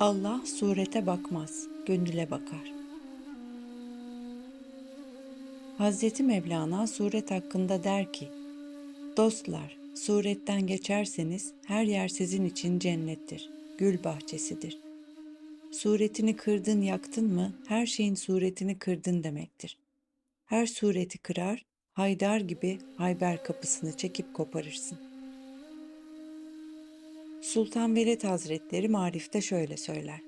Allah surete bakmaz, gönüle bakar. Hazreti Mevlana suret hakkında der ki, Dostlar, suretten geçerseniz her yer sizin için cennettir, gül bahçesidir. Suretini kırdın yaktın mı her şeyin suretini kırdın demektir. Her sureti kırar, Haydar gibi Hayber kapısını çekip koparırsın. Sultan Velid Hazretleri Marif'te şöyle söyler.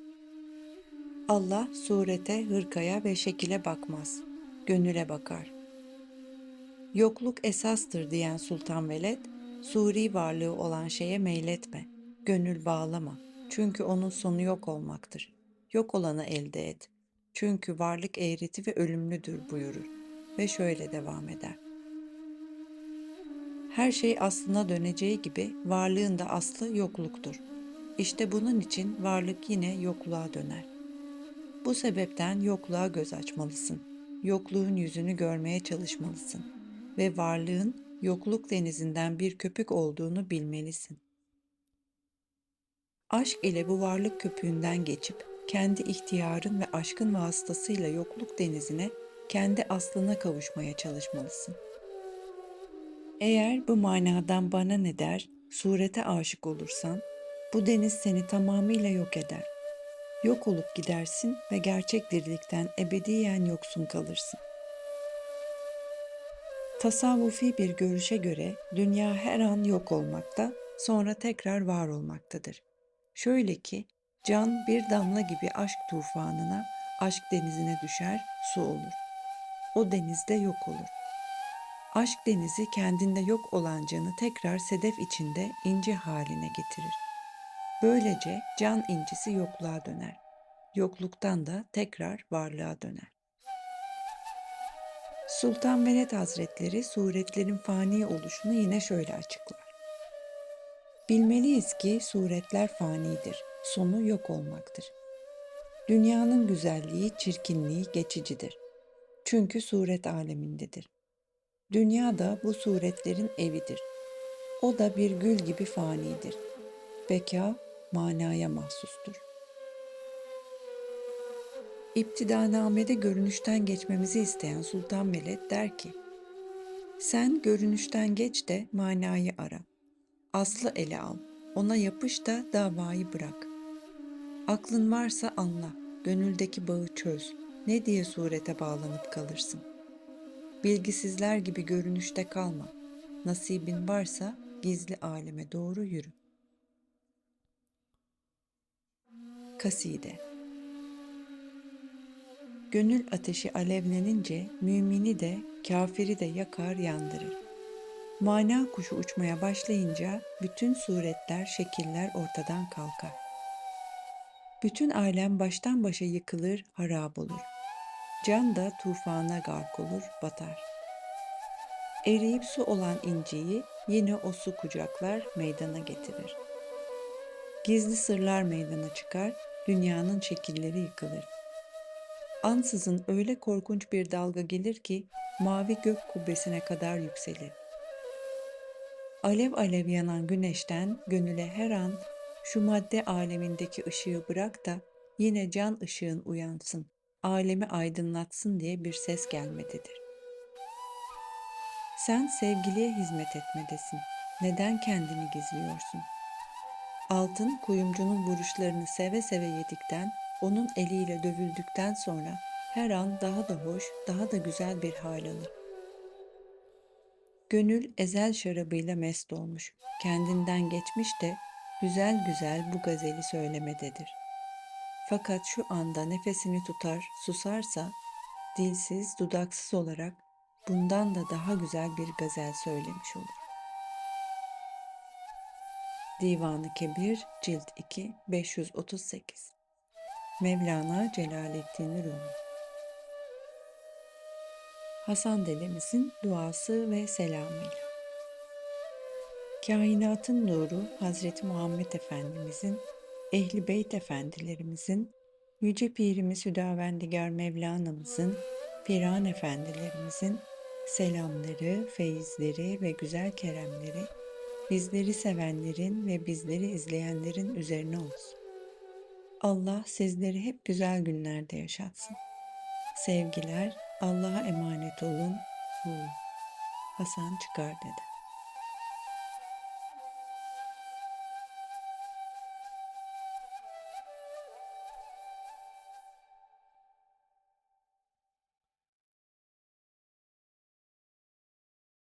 Allah surete, hırkaya ve şekile bakmaz, gönüle bakar. Yokluk esastır diyen Sultan Veled, suri varlığı olan şeye meyletme, gönül bağlama. Çünkü onun sonu yok olmaktır. Yok olanı elde et. Çünkü varlık eğreti ve ölümlüdür buyurur. Ve şöyle devam eder. Her şey aslına döneceği gibi varlığın da aslı yokluktur. İşte bunun için varlık yine yokluğa döner. Bu sebepten yokluğa göz açmalısın. Yokluğun yüzünü görmeye çalışmalısın ve varlığın yokluk denizinden bir köpük olduğunu bilmelisin. Aşk ile bu varlık köpüğünden geçip kendi ihtiyarın ve aşkın vasıtasıyla yokluk denizine, kendi aslına kavuşmaya çalışmalısın. Eğer bu manadan bana ne der, surete aşık olursan, bu deniz seni tamamıyla yok eder. Yok olup gidersin ve gerçek dirlikten ebediyen yoksun kalırsın. Tasavvufi bir görüşe göre dünya her an yok olmakta, sonra tekrar var olmaktadır. Şöyle ki, can bir damla gibi aşk tufanına, aşk denizine düşer, su olur. O denizde yok olur. Aşk denizi kendinde yok olan canı tekrar sedef içinde inci haline getirir. Böylece can incisi yokluğa döner. Yokluktan da tekrar varlığa döner. Sultan Veled Hazretleri suretlerin fani oluşunu yine şöyle açıklar. Bilmeliyiz ki suretler fanidir, sonu yok olmaktır. Dünyanın güzelliği, çirkinliği geçicidir. Çünkü suret alemindedir. Dünya da bu suretlerin evidir. O da bir gül gibi fanidir. Beka manaya mahsustur. İptidanamede görünüşten geçmemizi isteyen Sultan Veled der ki, Sen görünüşten geç de manayı ara. Aslı ele al, ona yapış da davayı bırak. Aklın varsa anla, gönüldeki bağı çöz. Ne diye surete bağlanıp kalırsın? Bilgisizler gibi görünüşte kalma. Nasibin varsa gizli aleme doğru yürü. Kaside Gönül ateşi alevlenince mümini de kafiri de yakar yandırır. Mana kuşu uçmaya başlayınca bütün suretler, şekiller ortadan kalkar. Bütün alem baştan başa yıkılır, harap olur. Can da tufana gark olur, batar. Eriyip su olan inciyi yine o su kucaklar, meydana getirir. Gizli sırlar meydana çıkar, dünyanın şekilleri yıkılır. Ansızın öyle korkunç bir dalga gelir ki mavi gök kubbesine kadar yükselir. Alev alev yanan güneşten gönüle her an şu madde alemindeki ışığı bırak da yine can ışığın uyansın, alemi aydınlatsın diye bir ses gelmededir. Sen sevgiliye hizmet etmedesin. Neden kendini gizliyorsun? Altın kuyumcunun vuruşlarını seve seve yedikten onun eliyle dövüldükten sonra her an daha da hoş, daha da güzel bir hal alır. Gönül ezel şarabıyla mest olmuş, kendinden geçmiş de güzel güzel bu gazeli söylemededir. Fakat şu anda nefesini tutar, susarsa, dilsiz, dudaksız olarak bundan da daha güzel bir gazel söylemiş olur. Divanı Kebir, Cilt 2, 538 Mevlana Celaleddin Rumi Hasan dedemizin duası ve selamıyla. Kainatın nuru Hazreti Muhammed Efendimizin, Ehli Beyt Efendilerimizin, Yüce Pirimiz Hüdavendigar Mevlana'mızın, Piran Efendilerimizin selamları, feyizleri ve güzel keremleri bizleri sevenlerin ve bizleri izleyenlerin üzerine olsun. Allah sizleri hep güzel günlerde yaşatsın. Sevgiler, Allah'a emanet olun. Hasan çıkar dedi.